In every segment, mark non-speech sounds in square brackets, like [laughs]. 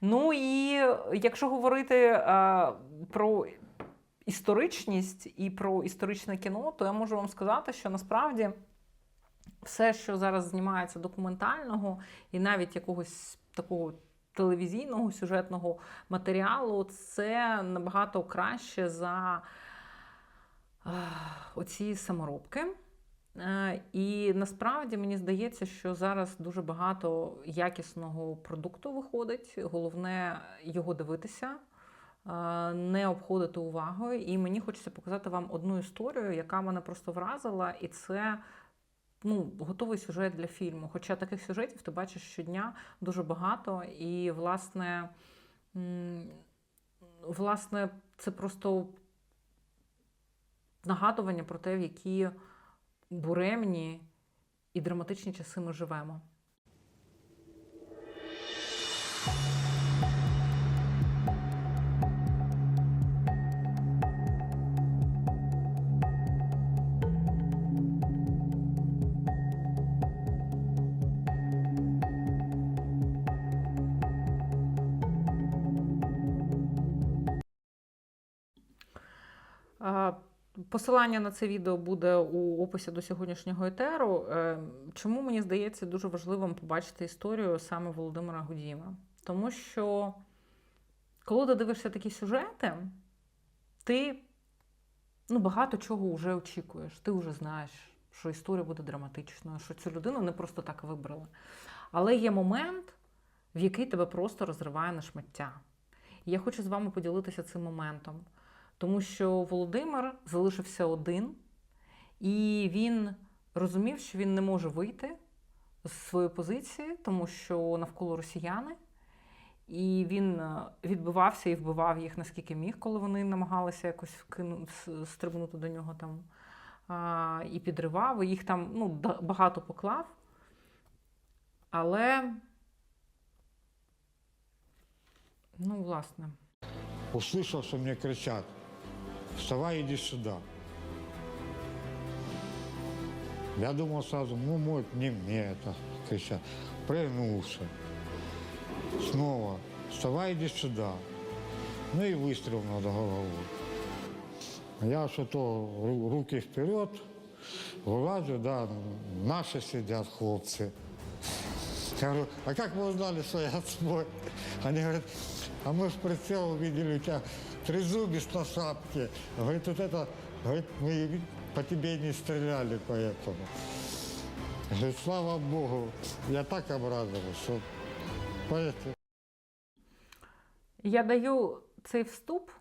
Ну і якщо говорити е, про історичність і про історичне кіно, то я можу вам сказати, що насправді все, що зараз знімається документального, і навіть якогось такого телевізійного сюжетного матеріалу, це набагато краще за е, оці саморобки. Е, І насправді мені здається, що зараз дуже багато якісного продукту виходить. Головне його дивитися, е, не обходити увагою. І мені хочеться показати вам одну історію, яка мене просто вразила, і це ну, готовий сюжет для фільму. Хоча таких сюжетів ти бачиш щодня дуже багато, і власне, власне, це просто нагадування про те, в які буремні і драматичні часи ми живемо. А, Посилання на це відео буде у описі до сьогоднішнього етеру. Е, Чому мені здається дуже важливим побачити історію саме Володимира Гудієва? Тому що, коли ти дивишся такі сюжети, ти ну, багато чого вже очікуєш. Ти вже знаєш, що історія буде драматичною, що цю людину не просто так вибрали. Але є момент, в який тебе просто розриває на шмаття. І я хочу з вами поділитися цим моментом. Тому що Володимир залишився один, і він розумів, що він не може вийти з своєї позиції, тому що навколо росіяни. І він е, відбивався і вбивав їх наскільки міг, коли вони намагалися якось стрибнути до нього там. І підривав, і їх там ну, багато поклав. Але, ну, власне. Услышал, что мне кричат, вставай, иди сюда. Я думал сразу, ну, может, не мне это кричат. Пригнулся. Снова, вставай, иди сюда. Ну и выстрел над головой. Я что-то ру- руки вперед, вылазю, да, наши сидят хлопцы. Я говорю, а как вы узнали, что я свой? Они говорят, а мы в прицел увидели у тебя трезубец на шапке. Говорит, вот это, говорит, мы по тебе не стреляли поэтому. Говорит, слава Богу, я так обрадовался, что поэтому. Я даю цей вступ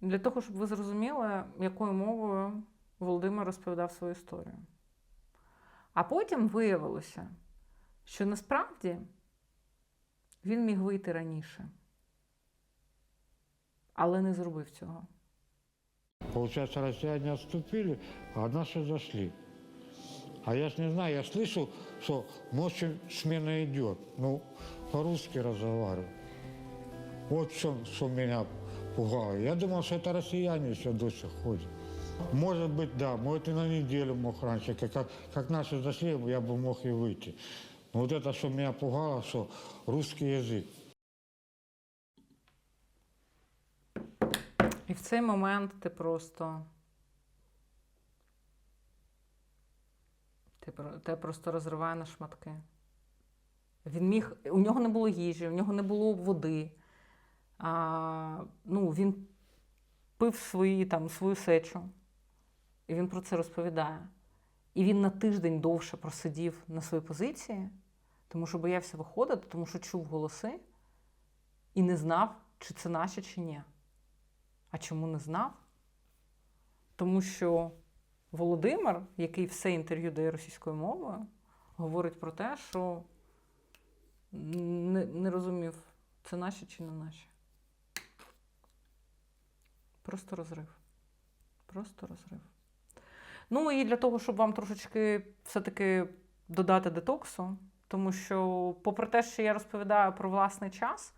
для того, щоб ви зрозуміли, якою мовою Володимир розповідав свою історію. А потім виявилося, що насправді він міг вийти раніше, але не зробив цього. Получается, россияне отступили, а наши зашли. А я ж не знаю, я слышу, что ночью смена идет. Ну, по-русски разговариваю. Вот что, что меня пугало. Я думал, что это россияне еще до сих ходят. Может быть, да, может и на неделю мог раньше. Как, как, как наши зашли, я бы мог и выйти. Но вот это, что меня пугало, что русский язык. І в цей момент ти просто. Ти, тебе просто розриває на шматки. Він міг. У нього не було їжі, у нього не було води. А, ну, він пив свої, там, свою сечу. І він про це розповідає. І він на тиждень довше просидів на своїй позиції, тому що боявся виходити, тому що чув голоси і не знав, чи це наші, чи ні. А чому не знав? Тому що Володимир, який все інтерв'ю дає російською мовою, говорить про те, що не, не розумів, це наші чи не наші. Просто розрив. Просто розрив. Ну і для того, щоб вам трошечки все-таки додати детоксу, тому що, попри те, що я розповідаю про власний час,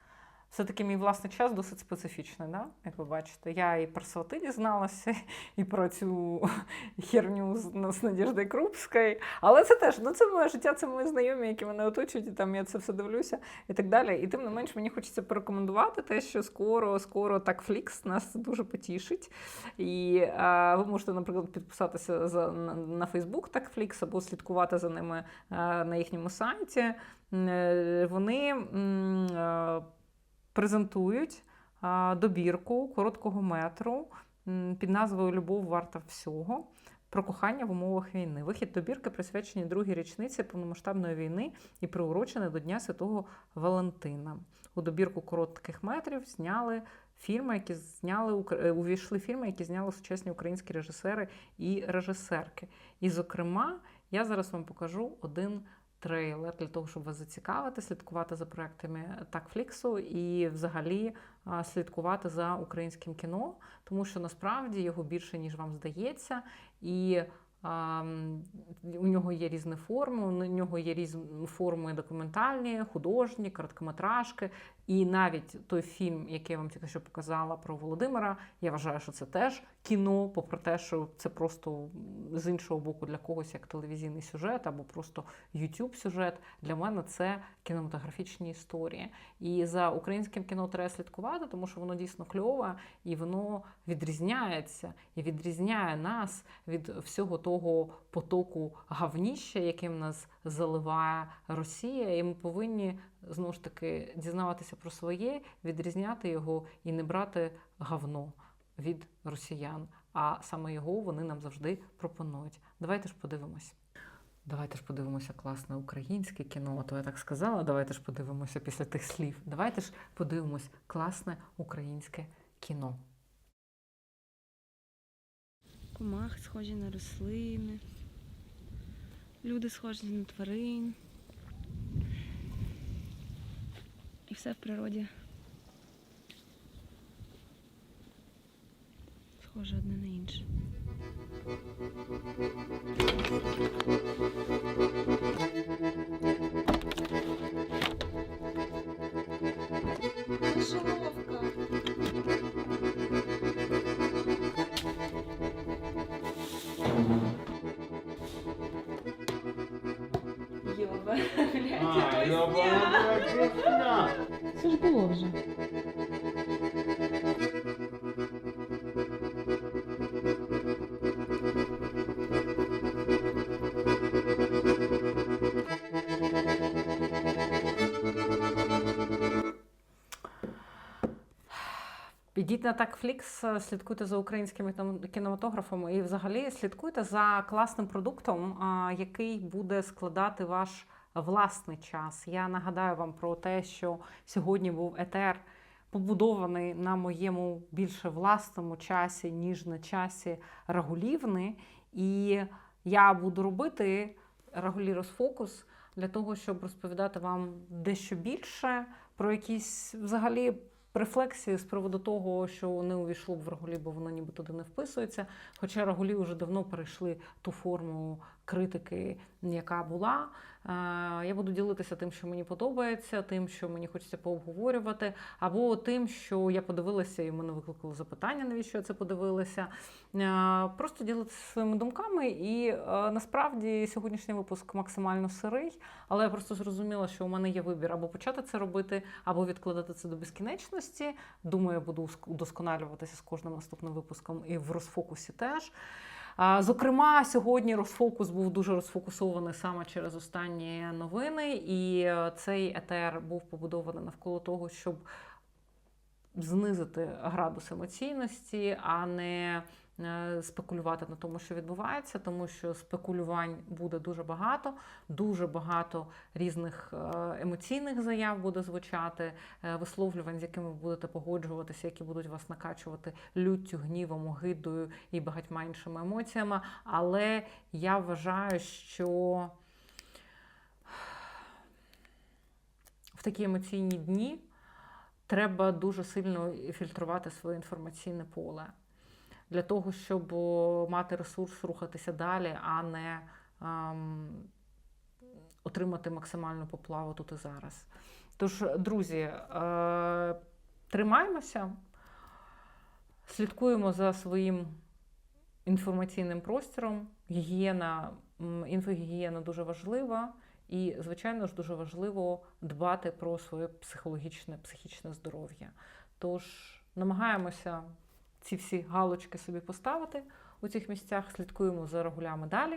Все-таки мій власний час досить специфічний, да? як ви бачите. Я і про свати дізналася, [laughs] і про цю [laughs] херню з, з Надіждою Крупською. Але це теж ну, це моє життя, це мої знайомі, які мене оточують, і там я це все дивлюся і так далі. І тим не менш мені хочеться порекомендувати те, що скоро, скоро так Флікс нас дуже потішить. І е, ви можете, наприклад, підписатися за, на, на Facebook TagFlix або слідкувати за ними е, на їхньому сайті. Е, Вони м, е, презентують добірку короткого метру під назвою Любов варта всього. Про кохання в умовах війни. Вихід добірки присвячені другій річниці повномасштабної війни і приурочений до Дня Святого Валентина. У добірку коротких метрів зняли фільми, які зняли е, увійшли фільми, які зняли сучасні українські режисери і режисерки. І, зокрема, я зараз вам покажу один трейлер для того, щоб вас зацікавити, слідкувати за проектами Такфліксу і взагалі слідкувати за українським кіно, тому що насправді його більше ніж вам здається, і у нього є різні форми. У нього є різні форми документальні, художні, короткометражки. І навіть той фільм, який я вам тільки що показала про Володимира, я вважаю, що це теж кіно, попри те, що це просто з іншого боку для когось як телевізійний сюжет або просто youtube сюжет. Для мене це кінематографічні історії. І за українським кіно треба слідкувати, тому що воно дійсно кльове і воно відрізняється і відрізняє нас від всього того потоку гавніща, яким нас заливає Росія. І ми повинні знову ж таки дізнаватися про своє, відрізняти його і не брати гавно від росіян. А саме його вони нам завжди пропонують. Давайте ж подивимось. Давайте ж подивимося класне українське кіно. То я так сказала. Давайте ж подивимося після тих слів. Давайте ж подивимось класне українське кіно. Комахи схожі на рослини. Люди схожі на тварин. І все в природі. Схоже одне на інше. [laughs] А, йобана красота. Це ж було вже. Підіть на Такфлікс, слідкуйте за українськими кінематографами і взагалі слідкуйте за класним продуктом, який буде складати ваш власний час. Я нагадаю вам про те, що сьогодні був етер побудований на моєму більше власному часі, ніж на часі Рагулівни. І я буду робити Рагулі розфокус для того, щоб розповідати вам дещо більше про якісь взагалі рефлексії з приводу того, що не увійшло б в Рагулі, бо воно ніби туди не вписується. Хоча Рагулі вже давно перейшли ту форму критики, яка була. Е, Я буду ділитися тим, що мені подобається, тим, що мені хочеться пообговорювати, або тим, що я подивилася, і мене викликало запитання, навіщо я це подивилася. Е, Просто ділитися своїми думками. І е, насправді сьогоднішній випуск максимально сирий, але я просто зрозуміла, що у мене є вибір або почати це робити, або відкладати це до безкінечності. Думаю, я буду удосконалюватися з кожним наступним випуском і в розфокусі теж. Зокрема, сьогодні розфокус був дуже розфокусований саме через останні новини, і е, цей етер був побудований навколо того, щоб знизити градус емоційності, а не спекулювати на тому, що відбувається, тому що спекулювань буде дуже багато, дуже багато різних е, емоційних заяв буде звучати, е, висловлювань, з якими ви будете погоджуватися, які будуть вас накачувати люттю, гнівом, огидою і багатьма іншими емоціями. Але я вважаю, що в такі емоційні дні треба дуже сильно фільтрувати своє інформаційне поле для того, щоб мати ресурс рухатися далі, а не ем, отримати максимальну поплаву тут і зараз. Тож, друзі, е, тримаємося, слідкуємо за своїм інформаційним простором. Гігієна, інфогігієна дуже важлива. І, звичайно ж, дуже важливо дбати про своє психологічне, психічне здоров'я. Тож намагаємося ці всі галочки собі поставити у цих місцях, слідкуємо за регулями далі.